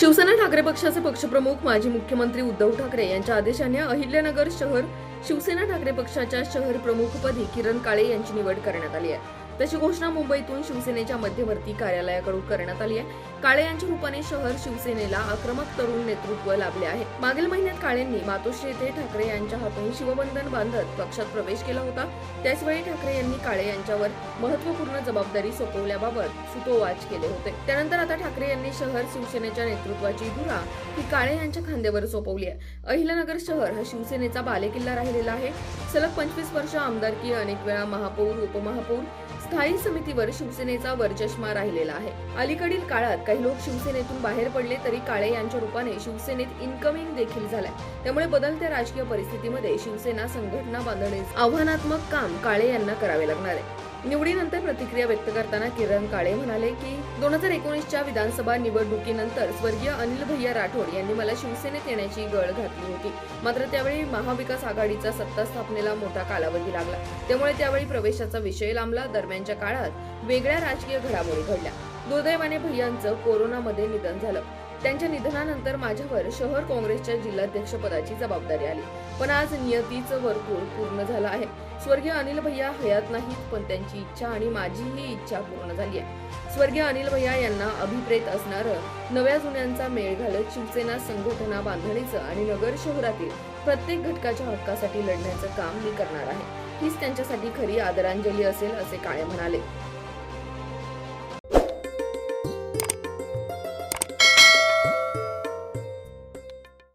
शिवसेना ठाकरे पक्षाचे पक्षप्रमुख माजी मुख्यमंत्री उद्धव ठाकरे यांच्या आदेशाने अहिल्यानगर शहर शिवसेना ठाकरे पक्षाच्या शहर प्रमुखपदी किरण काळे यांची निवड करण्यात आली आहे. तशी घोषणा मुंबईतून शिवसेनेच्या मध्यवर्ती कार्यालयाकडून करण्यात आली आहे. काळे यांच्या रूपाने शहर शिवसेनेला आक्रमक तरुण नेतृत्व लाभले आहे. मागील महिन्यात काळेंनी मातोश्री येथे ठाकरे यांच्या हातून शिवबंधन बांधत पक्षात प्रवेश केला होता. त्याचवेळी ठाकरे यांनी काळे यांच्यावर महत्त्वपूर्ण जबाबदारी सोपवल्याबाबत सुतोवाच केले होते. त्यानंतर आता ठाकरे यांनी शहर शिवसेनेच्या नेतृत्वाची धुरा ही काळे यांच्या खांद्यावर सोपवली आहे. अहिल्यानगर शहर हा शिवसेनेचा बालेकिल्ला राहिलेला आहे. सलग पंचवीस वर्ष आमदारकी अनेक वेळा महापौर उपमहापौर स्थायी समितीवर शिवसेनेचा वरचष्मा राहिलेला आहे. अलीकडील काळात काही लोक शिवसेनेतून बाहेर पडले तरी काळे यांच्या रूपाने शिवसेनेत इन्कमिंग देखील झालाय. त्यामुळे बदलत्या राजकीय परिस्थितीमध्ये शिवसेना संघटना बांधणे आव्हानात्मक काम काळे यांना करावे लागणार आहे. निवडीनंतर प्रतिक्रिया व्यक्त करताना किरण काळे म्हणाले की दोन हजार एकोणीसच्या विधानसभा निवडणुकीनंतर स्वर्गीय अनिल भैया राठोड यांनी मला शिवसेनेत येण्याची गळ घातली होती. मात्र त्यावेळी महाविकास आघाडीचा सत्ता स्थापनेला मोठा कालावधी लागला. त्यामुळे त्यावेळी प्रवेशाचा विषय लांबला. दरम्यानच्या काळात वेगळ्या राजकीय घडामोडी घडल्या. दुर्दैवाने भैयांचं कोरोनामध्ये निधन झालं. त्यांच्या निधनानंतर माझ्यावर शहर काँग्रेसच्या जिल्हाध्यक्षपदाची जबाबदारी आली. पण आज नियतीचं वर्तुळ पूर्ण झालं आहे. स्वर्गीय अनिल भैया हयात नाहीत पण त्यांची इच्छा आणि माझीही इच्छा पूर्ण झाली आहे स्वर्गीय अनिल भैया यांना अभिप्रेत असणारं नव्या जुन्यांचा मेळ घालत शिवसेना संघटना बांधणीचं आणि नगर शहरातील प्रत्येक घटकाच्या हक्कासाठी लढण्याचं काम मी करणार आहे. हीच त्यांच्यासाठी खरी आदरांजली असेल असे काळे म्हणाले.